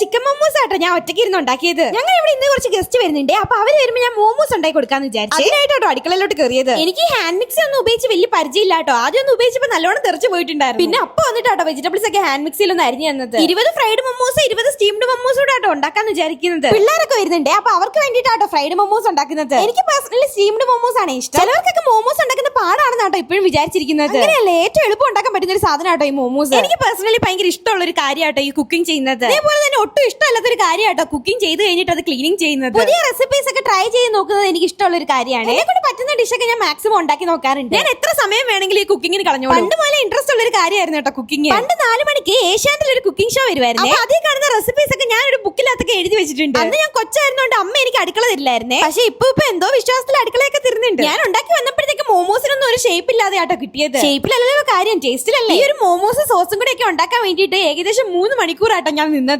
Chicken momos ആട്ടോ ഞാൻ ഒറ്റയ്ക്ക് ഇരുന്ന് ഉണ്ടാക്കിയത്. ഞങ്ങൾ ഇവിടെ ഇന്ന് കുറച്ച് ഗസ്റ്റ് വരുന്നുണ്ട്. അപ്പൊ അവർ വരുമ്പോൾ ഞാൻ മോമോസ് ഉണ്ടാക്കി കൊടുക്കാന്ന് വിചാരിച്ചു. അതിനായിട്ടോ അടുക്കളയിലോട്ട് കയറിയത് എനിക്ക് ഹാൻഡ് മിക്സി ഒന്നും ഉപയോഗിച്ച് വലിയ പരിചയമില്ല കേട്ടോ. ആദ്യം ഒന്ന് ഉപയോഗിച്ചപ്പോൾ നല്ലോണം തെറിച്ച് പോയിട്ടുണ്ടായിരുന്നു. പിന്നെ അപ്പൊ വന്നിട്ട് കേട്ടോ വെജിറ്റബിൾസ് ഒക്കെ ഹാൻഡ് മിക്സിയിൽ ഒന്ന് അരിഞ്ഞു തന്നത്. ഇരുപത് ഫ്രൈഡ് മൊമോസ് ഇരുപത് സ്റ്റീംഡ് മൊമോസ് കൂടെ ആട്ടോ ഉണ്ടാക്കാന്ന് വിചാരിക്കുന്നത്. പിള്ളേരൊക്കെ വരുന്നുണ്ട്. അപ്പൊ അവർക്ക് വേണ്ടിയിട്ടാട്ടോ ഫ്രൈഡ് മൊമോസ് ഉണ്ടാക്കുന്നത്. എനിക്ക് പേഴ്സണലി സ്റ്റീംഡ് മൊമോസ് ആണ് ഇഷ്ടം. ചിലവർക്കൊക്കെ മോമോസ് ഇപ്പോഴും വിചാരിച്ചിരിക്കുന്നത്? അങ്ങനെയല്ല ഏറ്റവും എളുപ്പം ഉണ്ടാക്കാൻ പറ്റുന്ന ഒരു സാധനമാട്ടോ ഈ മോമോസ്. എനിക്ക് പേഴ്സണലി ഭയങ്കര ഇഷ്ടമുള്ള ഒരു കാര്യമാട്ടോ ഈ കുക്കിംഗ് ചെയ്യുന്നത്. അതേപോലെ തന്നെ ഒട്ടും ഇഷ്ടമല്ലാത്ത ഒരു കാര്യമാട്ടോ കുക്കിംഗ് ചെയ്ത് കഴിഞ്ഞിട്ട് അത് ക്ലീനിങ് ചെയ്യുന്നത്. പുതിയ റെസിപ്പീസ് ഒക്കെ ട്രൈ ചെയ്ത് നോക്കുന്നത് എനിക്ക് ഇഷ്ടമുള്ള ഒരു കാര്യമാണ്. എന്നെ കൊണ്ട് പറ്റുന്ന ഡിഷൊക്കെ ഞാൻ മാക്സിമം ഉണ്ടാക്കി നോക്കാറുണ്ട്. ഞാൻ എത്ര സമയം വേണമെങ്കിലും ഈ കുക്കിങ്ങിന് കളഞ്ഞു പണ്ട് പോലെ ഇൻട്രസ്റ്റ് ഉള്ള ഒരു കാര്യമായിരുന്നു കേട്ടോ കുക്കിംഗ് പണ്ട് നാല് മണിക്ക് ഏഷ്യാനിൽ ഒരു കുക്കിംഗ് ഷോ വരുമായിരുന്നു. അതേ കാണുന്ന റെസിപ്പീസ് ഒക്കെ ഞാൻ ഒരു ബുക്കിലകത്തൊക്കെ എഴുതി വെച്ചിട്ടുണ്ട്. അന്ന് ഞാൻ കൊച്ചായിരുന്നോണ്ട് അമ്മ എനിക്ക് അടുക്കള തരില്ലായിരുന്നേ. പക്ഷെ ഇപ്പൊ ഇപ്പൊ എന്തോ വിശ്വാസത്തിൽ അടുക്കളയൊക്കെ തരുന്നുണ്ട്. ഞാൻ ഉണ്ടാക്കി വന്നപ്പോഴത്തേക്ക് മോമോസിനൊന്നും ഒരു ഷേപ്പ് ഇല്ലാതെ ആട്ടോ കിട്ടിയത്. ഷേപ്പിലല്ലല്ലോ കാര്യം ടേസ്റ്റിലല്ലേ ഈ ഒരു മോമോസും സോസും കൂടെ ഒക്കെ ഉണ്ടാക്കാൻ വേണ്ടിയിട്ട് ഏകദേശം മൂന്ന് മണിക്കൂറാട്ടോ ഞാൻ നിന്നത്.